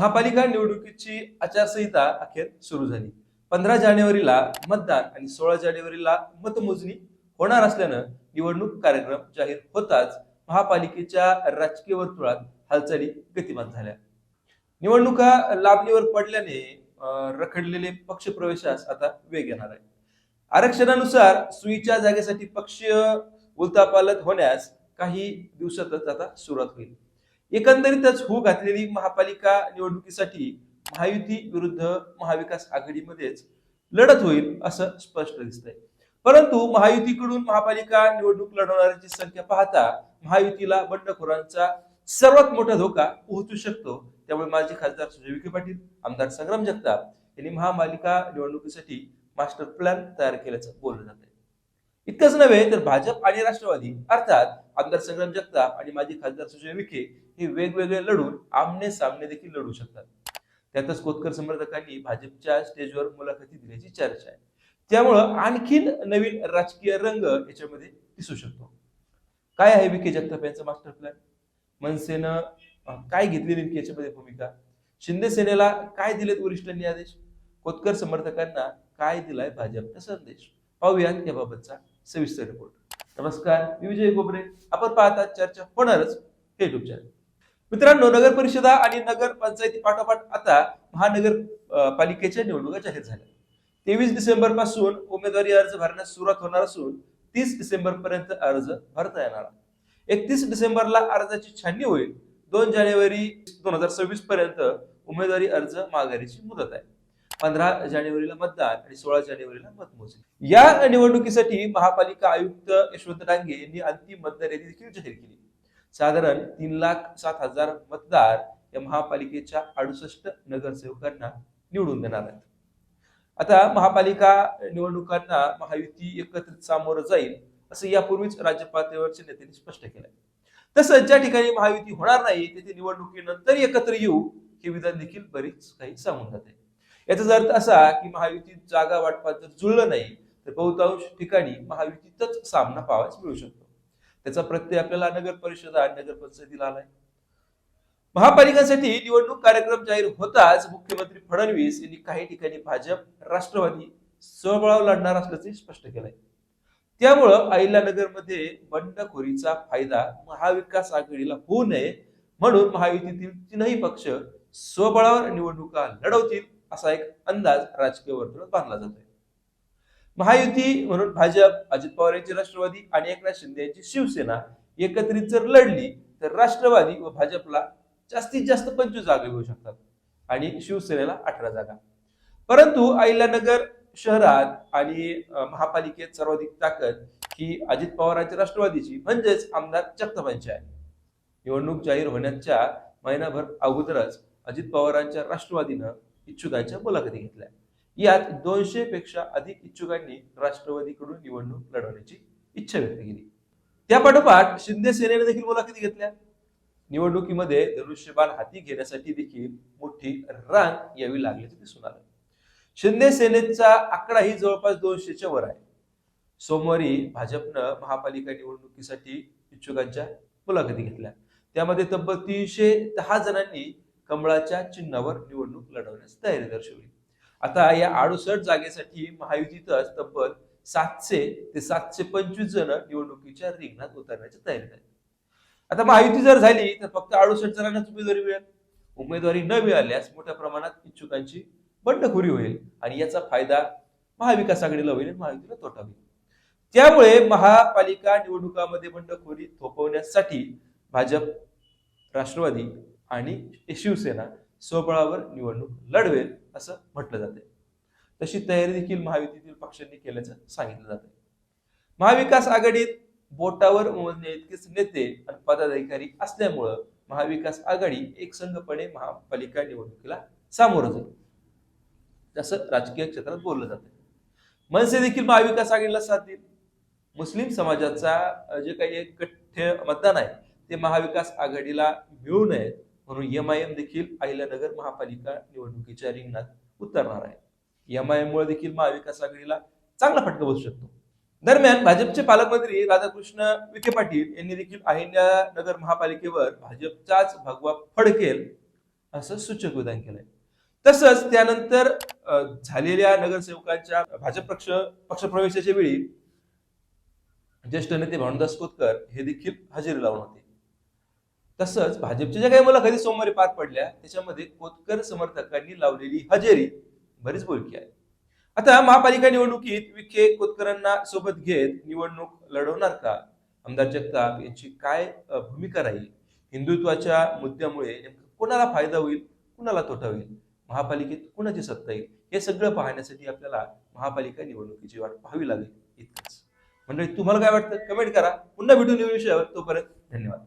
महापालिका निवडणुकीची आचारसंहिता अखेर सुरू झाली. पंधरा जानेवारीला मतदान आणि सोळा जानेवारीला मतमोजणी होणार असल्यानं निवडणूक कार्यक्रम जाहीर होताच महापालिकेच्या राजकीय वर्तुळात हालचाली गतिमान झाल्या. निवडणुका लाभलीवर पडल्याने रखडलेले पक्ष प्रवेशास आता वेग येणार आहे. आरक्षणानुसार सुईच्या जागेसाठी पक्ष उलतापालत होण्यास काही दिवसातच आता सुरुवात होईल. एकंदरीतच हू घातलेली महापालिका निवडणुकीसाठी महायुती विरुद्ध महाविकास आघाडीमध्येच लढत होईल असं स्पष्ट दिसतंय. परंतु महायुतीकडून महापालिका निवडणूक लढवणाऱ्यांची संख्या पाहता महायुतीला बंडखोरांचा सर्वात मोठा धोका पोहोचू शकतो. त्यामुळे माजी खासदार सुजय विखे पाटील आमदार संग्राम जगताप यांनी महापालिका निवडणुकीसाठी मास्टर प्लॅन तयार केल्याचं बोललं जात आहे इतकंच नव्हे तर भाजप आणि राष्ट्रवादी अर्थात आमदार संग्राम जगताप आणि माजी खासदार सुजय विखे हे वेगवेगळे लढून आमने सामने देखील लढू शकतात. त्यातच कोतकर समर्थकांनी भाजपच्या स्टेजवर मुलाखती दिल्याची चर्चा आहे. त्यामुळं आणखीन नवीन राजकीय रंग याच्यामध्ये दिसू शकतो. काय आहे विखे जगताप यांचा मास्टर प्लॅन मनसेनं काय घेतली नेमकी याच्यामध्ये भूमिका? शिंदे सेनेला काय दिलेत वरिष्ठांनी आदेश? कोतकर समर्थकांना काय दिलाय भाजपचा संदेश? पाहूयात याबाबतचा सविस्तर रिपोर्ट नमस्कार मी विजय गोबरे आपण पाहता चर्चा होणारच हे युट्यूब चॅनल मित्रांनो नगर परिषदा आणि नगर पंचायती पाठोपाठ आता महानगर पालिकेच्या निवडणुका जाहीर झाल्या. तेवीस डिसेंबरपासून उमेदवारी अर्ज भरण्यास सुरुवात होणार असून तीस डिसेंबर पर्यंत अर्ज भरता येणार एकतीस डिसेंबरला अर्जाची छाननी होईल. दोन जानेवारी दोन हजार सव्वीस पर्यंत उमेदवारी अर्ज माघारीची मुदत आहे. पंधरा जानेवारीला मतदान आणि सोळा जानेवारीला मतमोजणी. या निवडणुकीसाठी महापालिका आयुक्त यशवंत डांगे यांनी अंतिम मतदार यादी देखील जाहीर केली. साधारण तीन लाख सात हजार मतदार या महापालिकेच्या अडुसष्ट नगरसेवकांना निवडून देणार आहेत. आता महापालिका निवडणुकांना महायुती एकत्रित सामोरं जाईल असं यापूर्वीच राज्य पातळीवरच्या नेत्यांनी स्पष्ट केलंय. तसंच ज्या ठिकाणी महायुती होणार नाही तेथे निवडणुकीनंतर एकत्र येऊ हे विधान देखील बरीच काही सांगून जाते. याचा अर्थ असा की महायुतीत जागा वाटपात जर जुळलं नाही तर बहुतांश ठिकाणी महायुतीतच सामना पाहावाच मिळू शकतो. त्याचा प्रत्यय आपल्याला नगर परिषद आणि नगर पंचायतीला आलाय. महापालिकांसाठी निवडणूक कार्यक्रम जाहीर होताच मुख्यमंत्री फडणवीस यांनी काही ठिकाणी भाजप राष्ट्रवादी स्वबळावर लढणार असल्याचे स्पष्ट केलंय. त्यामुळं अहिल्यानगरमध्ये बंडखोरीचा फायदा महाविकास आघाडीला होऊ नये म्हणून महायुतीतील तीनही पक्ष स्वबळावर निवडणुका लढवतील. असा एक अंदाज राजकीय वर्तुळात बांधला जातोय. महायुती म्हणून भाजप अजित पवार यांची राष्ट्रवादी आणि एकनाथ शिंदे यांची शिवसेना एकत्रित जर लढली तर राष्ट्रवादी व भाजपला जास्तीत जास्त पंचवीस जागा मिळू शकतात आणि शिवसेनेला अठरा जागा. परंतु अहिल्यानगर शहरात आणि महापालिकेत सर्वाधिक ताकद ही अजित पवारांच्या राष्ट्रवादीची म्हणजेच आमदार जगतापांची आहे. निवडणूक जाहीर होण्याच्या महिनाभर अगोदरच अजित पवारांच्या राष्ट्रवादीनं इच्छुकांच्या मुलाखती घेतल्या. यात दोनशे पेक्षा अधिक इच्छुकांनी राष्ट्रवादीकडून निवडणूक लढवण्याची इच्छा व्यक्त केली. त्यापाठोपाठ शिंदे सेनेने देखील मुलाखती घेतल्या. निवडणुकीमध्ये धनुष्यबाण हाती घेण्यासाठी देखील मोठी रांग यावी लागल्याचे दिसून आलं. शिंदे सेनेचा आकडाही जवळपास दोनशेच्या वर आहे. सोमवारी भाजपनं महापालिका निवडणुकीसाठी इच्छुकांच्या मुलाखती घेतल्या. त्यामध्ये तब्बल तीनशे दहा जणांनी कमळाच्या चिन्हावर निवडणूक लढवण्यास तयारी दर्शवली. आता या अडुसष्ट जागेसाठी महायुतीतच तब्बल सातशे ते सातशे पंचवीस जण निवडणुकीच्या रिंगणात उतरण्याची तयारी आहेत आता महायुती जर झाली तर फक्त अडुसष्ट जणांनाच उमेदवारी मिळेल. उमेदवारी न मिळाल्यास मोठ्या प्रमाणात इच्छुकांची बंडखोरी होईल आणि याचा फायदा महाविकास आघाडीला होईल आणि महायुतीला तोटा होईल. त्यामुळे महापालिका निवडणुकामध्ये बंडखोरी थोपवण्यासाठी भाजप राष्ट्रवादी आणि शिवसेना स्वबळावर निवडणूक लढवेल असं म्हटलं जाते तशी तयारी देखील महायुतीतील पक्षांनी केल्याचं सांगितलं जाते महाविकास आघाडीत बोटावर मोजण्या इतकेच नेते आणि पदाधिकारी असल्यामुळं महाविकास आघाडी एकसंघपणे महापालिका निवडणुकीला सामोरं जाईल. असं राजकीय क्षेत्रात बोललं जातं मनसे देखील महाविकास आघाडीला साथ देईल. मुस्लिम समाजाचा जे काही एक कठ्य मतदान आहे ते महाविकास आघाडीला मिळू नयेत. म्हणून एम आय एम देखील अहिल्यानगर महापालिका निवडणुकीच्या रिंगणात उतरणार आहे. एम आय एम मुळे देखील महाविकास आघाडीला चांगला फटका बसू शकतो. दरम्यान भाजपचे पालकमंत्री राधाकृष्ण विखे पाटील यांनी देखील अहिल्यानगर महापालिकेवर भाजपचाच भगवा फडकेल असं सूचक विधान केलंय. तसंच त्यानंतर झालेल्या नगरसेवकांच्या भाजप पक्ष पक्षप्रवेशाच्या वेळी ज्येष्ठ नेते भानुदास कोतकर हे देखील हजेरी लावून होते. तसंच भाजपच्या ज्या काही मुलाखती सोमवारी पार पडल्या त्याच्यामध्ये कोतकर समर्थकांनी लावलेली हजेरी बरीच बोलकी आहे. आता महापालिका निवडणुकीत विखे कोतकरांना सोबत घेत निवडणूक लढवणार का? आमदार जगताप यांची काय भूमिका राहील? हिंदुत्वाच्या मुद्द्यामुळे कोणाला फायदा होईल कुणाला तोटा होईल? महापालिकेत कुणाची सत्ता येईल? हे सगळं पाहण्यासाठी आपल्याला महापालिका निवडणुकीची वाट पाहावी लागेल इतकंच. मंडळी तुम्हाला काय वाटतं? कमेंट करा. पुन्हा भेटून येऊ विषयावर. तोपर्यंत धन्यवाद.